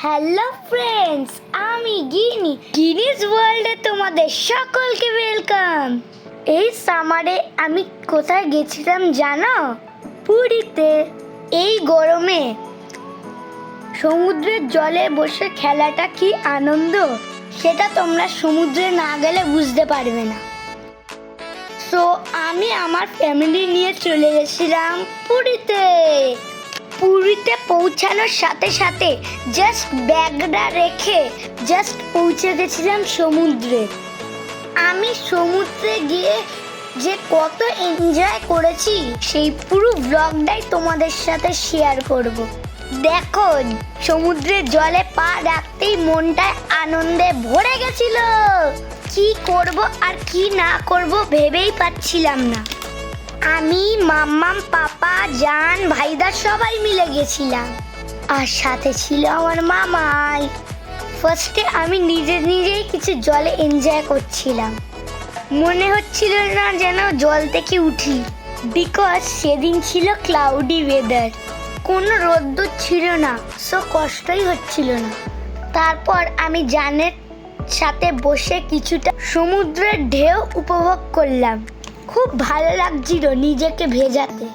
Hello friends আমি গিনি। Guinness ওয়ার্ল্ডে তোমাদের সকলকে ওয়েলকাম এই সামারে আমি কোথায় গেছিলাম জানো? পুরীতে। এই গরমে সমুদ্রের জলে বসে খেলাটা কি আনন্দ? সেটা তোমরা সমুদ্রে না গেলে বুঝতে পারবে না। সো আমি আমার ফ্যামিলি নিয়ে চলে গেছিলাম পুরীতে। পুরীতে পৌঁছানোর সাথে সাথে জাস্ট ব্যাগটা রেখে জাস্ট পৌঁছে গেছিলাম সমুদ্রে। আমি সমুদ্রে গিয়ে যে কত এনজয় করেছি, সেই পুরো ব্লগটাই তোমাদের সাথে শেয়ার করব। দেখো সমুদ্রের জলে পা রাখতেই মনটা আনন্দে ভরে গেছিল। কি করব আর কি না করব ভেবেই পাচ্ছিলাম না। আমি, মাম্মাম, পাপা, জান ভাইদার সবাই মিলে গেছিলাম। আর সাথে ছিল আমার মামাই। ফার্স্টে আমি নিজে নিজেই কিছু জলে এনজয় করছিলাম। মনে হচ্ছিল না যেন জল থেকে উঠি। বিকজ সেদিন ছিল ক্লাউডি ওয়েদার কোনো রোদ্দুর ছিল না সো কষ্টই হচ্ছিল না। তারপর আমি জানের সাথে বসে কিছুটা সমুদ্রের ঢেউ উপভোগ করলাম। খুব ভালো লাগছিল নিজেকে ভেজাতে।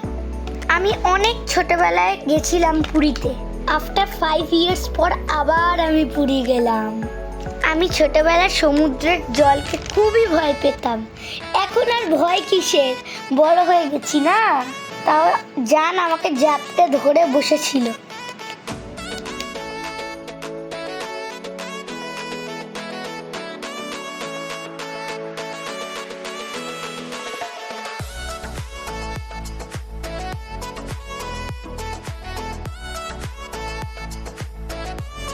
আমি অনেক ছোটবেলায় গেছিলাম পুরীতে। আফটার ফাইভ ইয়ার্স পর আবার আমি পুরী গেলাম। আমি ছোটবেলায় সমুদ্রের জলকে খুবই ভয় পেতাম। এখন আর ভয় কিসের? বড় হয়ে গেছি না? তাও জান আমাকে জাপটে ধরে বসেছিল।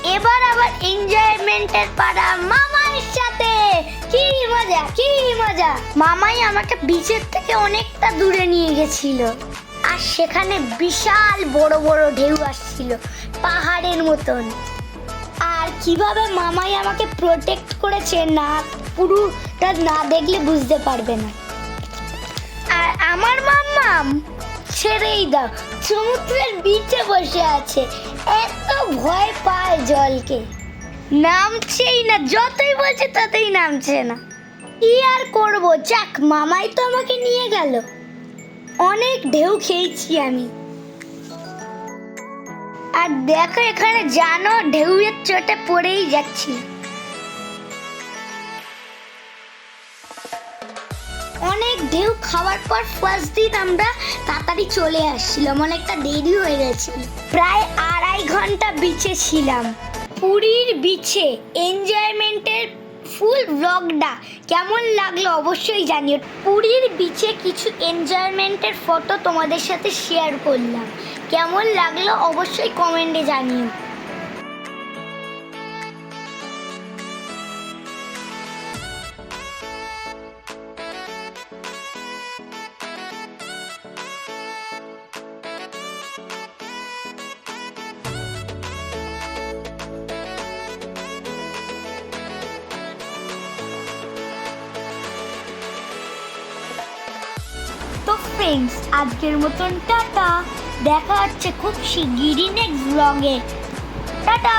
এবার আবার এনজয়মেন্টের পাড়া মামাইয়ের সাথে। কি মজা কি মজা। মামাই আমাকে বিচের থেকে অনেকটা দূরে নিয়ে গেছিল। আর সেখানে বিশাল বড় বড় ঢেউ আসছিল, পাহাড়ের মতন। আর কীভাবে মামাই আমাকে প্রোটেক্ট করেছে না, পুরোটা না দেখলে বুঝতে পারবে না। আর আমার মাম্মাম ছেড়েই দাও সমুদ্রের বিচে বসে আছে। এত ভয় পায় জলকে। নামছেই না, যতই বলছে ততই নামছে না। কি আর করব? যাক, মামাই তো আমাকে নিয়ে গেল। অনেক ঢেউ খেয়েছি আমি। আর দেখো, এখানে জানো, ঢেউয়ের চোটে পড়েই যাচ্ছি। ঢেউ খাওয়ার পর ফার্স্ট দিন আমরা তাড়াতাড়ি চলে আসছিলাম। অনেকটা দেরি হয়ে গেছে। প্রায় আড়াই ঘণ্টা বিচে ছিলাম। পুরীর বিচে এনজয়মেন্টের ফুল ব্লগটা কেমন লাগল অবশ্যই জানিও। পুরীর বিচে কিছু এনজয়মেন্টের ফটো তোমাদের সাথে শেয়ার করলাম। কেমন লাগল অবশ্যই কমেন্টে জানিও। তো ফ্রেন্ডস আজকের মতন টাটা। দেখা হচ্ছে খুব শিগগিরই নেক্সট ব্লগে টাটা!